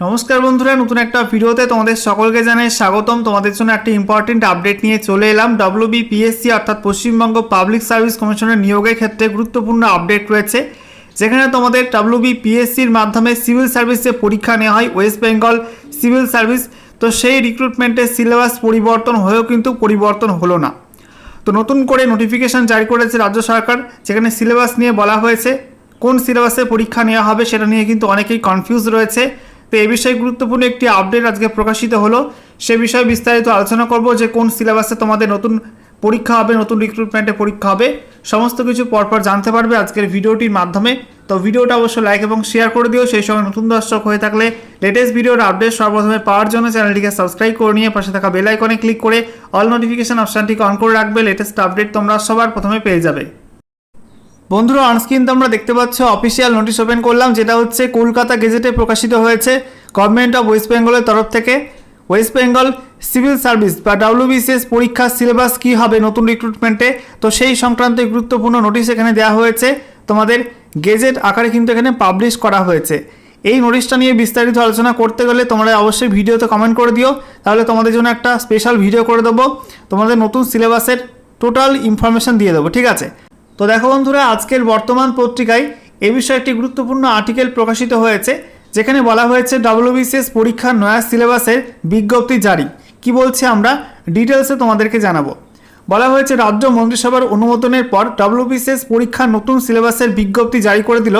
নমস্কার বন্ধুরা, নতুন একটা ভিডিওতে তোমাদের সকলকে জানাই স্বাগতম। তোমাদের জন্য একটা ইম্পর্টেন্ট আপডেট নিয়ে চলে এলাম। ডব্লিউবিপিএসসি অর্থাৎ পশ্চিমবঙ্গ পাবলিক সার্ভিস কমিশনের নিয়োগের ক্ষেত্রে গুরুত্বপূর্ণ আপডেট রয়েছে। যেখানে তোমাদের ডব্লিউবিপিএসসির মাধ্যমে সিভিল সার্ভিসে পরীক্ষা নেওয়া হয় ওয়েস্ট বেঙ্গল সিভিল সার্ভিস তো সেই রিক্রুটমেন্টের সিলেবাস পরিবর্তন হয়েও কিন্তু পরিবর্তন হলো না। তো নতুন করে নোটিফিকেশন জারি করেছে রাজ্য সরকার, যেখানে সিলেবাস নিয়ে বলা হয়েছে, কোন সিলেবাসে পরীক্ষা নেওয়া হবে সেটা নিয়ে কিন্তু অনেকেই কনফিউজ রয়েছে। তো এই বিষয়ে গুরুত্বপূর্ণ একটি আপডেট আজকে প্রকাশিত হলো। সে বিষয়ে বিস্তারিত আলোচনা করব যে কোন সিলেবাসে তোমাদের নতুন পরীক্ষা হবে, নতুন রিক্রুটমেন্টে পরীক্ষা হবে, সমস্ত কিছু পরপর জানতে পারবে আজকের ভিডিওটির মাধ্যমে। তো ভিডিওটা অবশ্যই লাইক এবং শেয়ার করে দিও, সেই সঙ্গে নতুন দর্শক হয়ে থাকলে লেটেস্ট ভিডিওর আপডেট সর্বপ্রথমে পাওয়ার জন্য চ্যানেলটিকে সাবস্ক্রাইব করে নিয়ে পাশে থাকা বেল আইকনে ক্লিক করে অল নোটিফিকেশন অপশানটিকে অন করে রাখবে। লেটেস্ট আপডেট তোমরা সবার প্রথমে পেয়ে যাবে। বন্ধুরা অনস্ক্রিন তোমরা দেখতে পাচ্ছ অফিসিয়াল নোটিশ ওপেন করলাম, যেটা হচ্ছে কলকাতা গেজেটে প্রকাশিত হয়েছে গভর্নমেন্ট অফ ওয়েস্ট বেঙ্গলের তরফ থেকে। ওয়েস্ট বেঙ্গল সিভিল সার্ভিস বা ডাব্লিউবিসিএস পরীক্ষার সিলেবাস কী হবে নতুন রিক্রুটমেন্টে তো সেই সংক্রান্ত গুরুত্বপূর্ণ নোটিশ এখানে দেওয়া হয়েছে। তোমাদের গেজেট আকারে কিন্তু এখানে পাবলিশ করা হয়েছে। এই নোটিশটা নিয়ে বিস্তারিত আলোচনা করতে গেলে তোমরা অবশ্যই ভিডিওতে কমেন্ট করে দিও। তাহলে তোমাদের জন্য একটা স্পেশাল ভিডিও করে দেবো। তোমাদের নতুন সিলেবাসের টোটাল ইনফরমেশন দিয়ে দেবো, ঠিক আছে? তো দেখো বন্ধুরা, আজকের বর্তমান পত্রিকায় এ বিষয়ে একটি গুরুত্বপূর্ণ আর্টিকেল প্রকাশিত হয়েছে, যেখানে বলা হয়েছে ডব্লিউবিসিএস পরীক্ষার নয়া সিলেবাসের বিজ্ঞপ্তি জারি। কি বলছে আমরা? ডিটেলসে তোমাদেরকে জানাব। বলা হয়েছে, রাজ্য মন্ত্রিসভার অনুমোদনের পর ডব্লিউবিসিএস পরীক্ষার নতুন সিলেবাসের বিজ্ঞপ্তি জারি করে দিল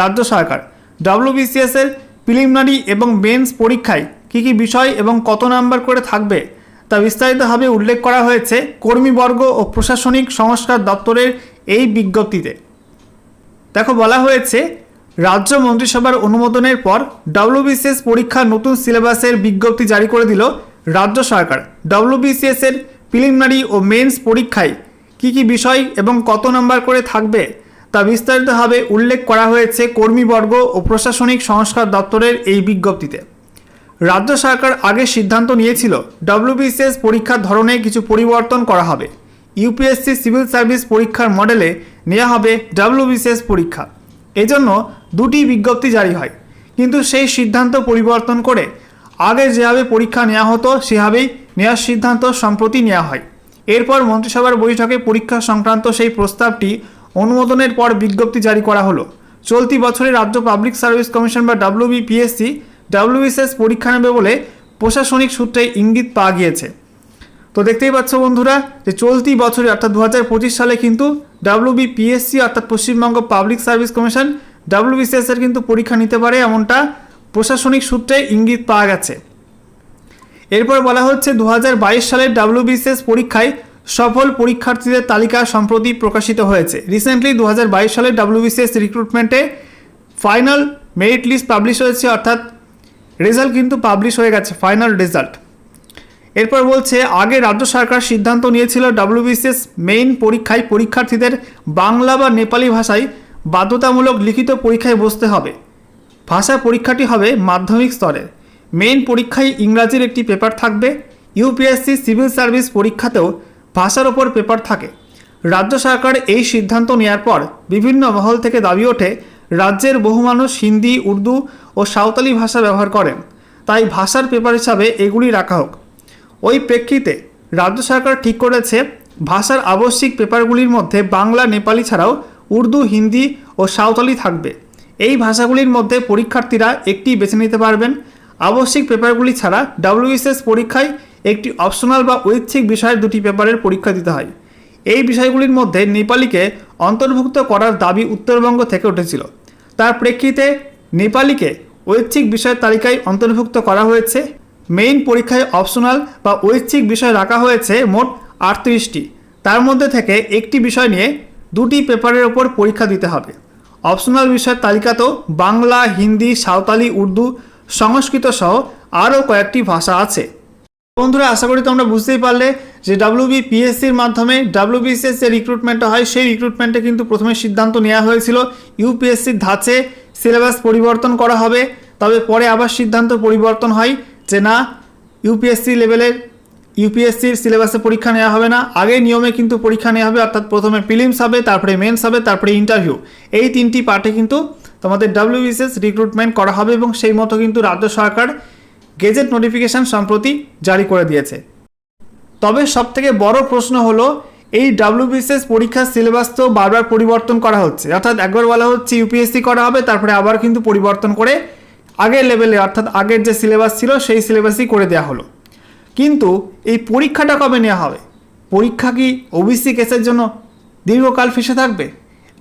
রাজ্য সরকার। ডব্লিউবিসিএস এর প্রিলিমিনারি এবং মেন্স পরীক্ষায় কী কী বিষয় এবং কত নাম্বার করে থাকবে তা বিস্তারিতভাবে উল্লেখ করা হয়েছে। কর্মীবর্গ ও প্রশাসনিক সংস্কার দপ্তরের এই বিজ্ঞপ্তিতে। দেখো, বলা হয়েছে, রাজ্য মন্ত্রিসভার অনুমোদনের পর ডব্লিউবিসিএস পরীক্ষার নতুন সিলেবাসের বিজ্ঞপ্তি জারি করে দিল রাজ্য সরকার। ডব্লিউবিসিএস এর প্রিলিমিনারি ও মেন্স পরীক্ষায় কী কী বিষয় এবং কত নম্বর করে থাকবে তা বিস্তারিতভাবে উল্লেখ করা হয়েছে কর্মীবর্গ ও প্রশাসনিক সংস্কার দপ্তরের এই বিজ্ঞপ্তিতে। রাজ্য সরকার আগে সিদ্ধান্ত নিয়েছিল ডব্লিউবিসিএস পরীক্ষার ধরনে কিছু পরিবর্তন করা হবে। ইউপিএসসি সিভিল সার্ভিস পরীক্ষার মডেলে নেওয়া হবে ডব্লিউবিসিএস পরীক্ষা। এজন্য দুটি বিজ্ঞপ্তি জারি হয়। কিন্তু সেই সিদ্ধান্ত পরিবর্তন করে আগে যেভাবে পরীক্ষা নেওয়া হতো, সেভাবেই নেওয়ার সিদ্ধান্ত সম্প্রতি নেওয়া হয়। এরপর মন্ত্রিসভার বৈঠকে পরীক্ষা সংক্রান্ত সেই প্রস্তাবটি অনুমোদনের পর বিজ্ঞপ্তি জারি করা হলো। চলতি বছরে রাজ্য পাবলিক সার্ভিস কমিশন বা ডাব্লিউবিপিএসসি ডাব্লিউবিসিএস পরীক্ষা নেবে বলে প্রশাসনিক সূত্রে ইঙ্গিত পাওয়া গিয়েছে। তো দেখতেই পাচ্ছ বন্ধুরা যে চলতি বছরে, অর্থাৎ দু হাজার পঁচিশ সালে কিন্তু ডাব্লিউবিপিএসসি অর্থাৎ Paschimbanga public service commission WBCS এর কিন্তু পরীক্ষা নিতে পারে এমনটা প্রশাসনিক সূত্রে ইঙ্গিত পাওয়া গেছে। এরপর বলা হচ্ছে দু হাজার বাইশ সালের ডাব্লিউবিসিএস পরীক্ষায় সফল পরীক্ষার্থীদের তালিকা সম্প্রতি প্রকাশিত হয়েছে। রিসেন্টলি দু হাজার বাইশ সালের ডাব্লিউবিসিএস রিক্রুটমেন্টে ফাইনাল মেরিট লিস্ট পাবলিশ হয়েছে, অর্থাৎ রেজাল্ট কিন্তু পাবলিশ হয়ে গেছে ফাইনাল রেজাল্ট এরপর বলছে, আগে রাজ্য সরকার সিদ্ধান্ত নিয়েছিল ডাব্লিউবিসিএস মেইন পরীক্ষায় পরীক্ষার্থীদের বাংলা বা নেপালি ভাষায় বাধ্যতামূলক লিখিত পরীক্ষায় বসতে হবে। ভাষা পরীক্ষাটি হবে মাধ্যমিক স্তরে। মেইন পরীক্ষায় ইংরাজির একটি পেপার থাকবে। ইউপিএসসি সিভিল সার্ভিস পরীক্ষাতেও ভাষার ওপর পেপার থাকে। রাজ্য সরকার এই সিদ্ধান্ত নেওয়ার পর বিভিন্ন মহল থেকে দাবি ওঠে, রাজ্যের বহু মানুষ হিন্দি, উর্দু ও সাঁওতালি ভাষা ব্যবহার করেন। তাই ভাষার পেপার হিসাবে এগুলি রাখা হোক। ওই প্রেক্ষিতে রাজ্য সরকার ঠিক করেছে, ভাষার আবশ্যিক পেপারগুলির মধ্যে বাংলা, নেপালি ছাড়াও উর্দু, হিন্দি ও সাঁওতালি থাকবে। এই ভাষাগুলির মধ্যে পরীক্ষার্থীরা একটি বেছে নিতে পারবেন। আবশ্যিক পেপারগুলি ছাড়া ডাব্লিউবিসিএস পরীক্ষায় একটি অপশনাল বা ঐচ্ছিক বিষয়ের দুটি পেপারের পরীক্ষা দিতে হয়। এই বিষয়গুলির মধ্যে নেপালিকে অন্তর্ভুক্ত করার দাবি উত্তরবঙ্গ থেকে উঠেছিল। তার প্রেক্ষিতে নেপালিকে ঐচ্ছিক বিষয়ের তালিকায় অন্তর্ভুক্ত করা হয়েছে। মেইন পরীক্ষায় অপশনাল বা ঐচ্ছিক বিষয় রাখা হয়েছে মোট আটত্রিশটি। তার মধ্যে থেকে একটি বিষয় নিয়ে দুটি পেপারের ওপর পরীক্ষা দিতে হবে। অপশনাল বিষয়ের তালিকাতেও বাংলা, হিন্দি, সাঁওতালি, উর্দু, সংস্কৃত সহ আরও কয়েকটি ভাষা আছে। বন্ধুরা, আশা করি তোমরা বুঝতেই পারলে যে ডাব্লিউবি পিএসসির মাধ্যমে ডাব্লিউবিসিএস যে রিক্রুটমেন্টটা হয়। সেই রিক্রুটমেন্টে কিন্তু প্রথমে সিদ্ধান্ত নেওয়া হয়েছিল ইউপিএসসির ধাঁচে সিলেবাস পরিবর্তন করা হবে। তবে পরে আবার সিদ্ধান্ত পরিবর্তন হয়। যে না ইউপিএসসি লেভেলের ইউপিএসসির সিলেবাসে পরীক্ষা নেওয়া হবে না। আগে নিয়মে কিন্তু পরীক্ষা নেওয়া হবে, অর্থাৎ প্রথমে প্রিলিমস হবে, তারপরে মেন্স হবে, তারপরে ইন্টারভিউ এই তিনটি পার্টে কিন্তু তোমাদের ডাব্লিউবিসিএস রিক্রুটমেন্ট করা হবে এবং সেই মতো কিন্তু রাজ্য সরকার গেজেট নোটিফিকেশন সম্প্রতি জারি করে দিয়েছে। তবে সবথেকে বড় প্রশ্ন হলো, এই ডাব্লিউবিসিএস পরীক্ষার সিলেবাস তো বারবার পরিবর্তন করা হচ্ছে। অর্থাৎ একবার বলা হচ্ছে ইউপিএসসি করা হবে, তারপরে আবার কিন্তু পরিবর্তন করে আগের লেভেলে, অর্থাৎ আগের যে সিলেবাস ছিল, সেই সিলেবাসই করে দেওয়া হলো। কিন্তু এই পরীক্ষাটা কবে নেওয়া হবে? পরীক্ষা কি ওবিসি কেসের জন্য দীর্ঘকাল ফেসে থাকবে?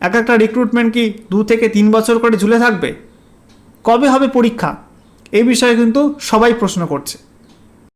এক একটা রিক্রুটমেন্ট কি দু থেকে তিন বছর করে ঝুলে থাকবে? কবে হবে পরীক্ষা? এই বিষয়ে কিন্তু সবাই প্রশ্ন করছে।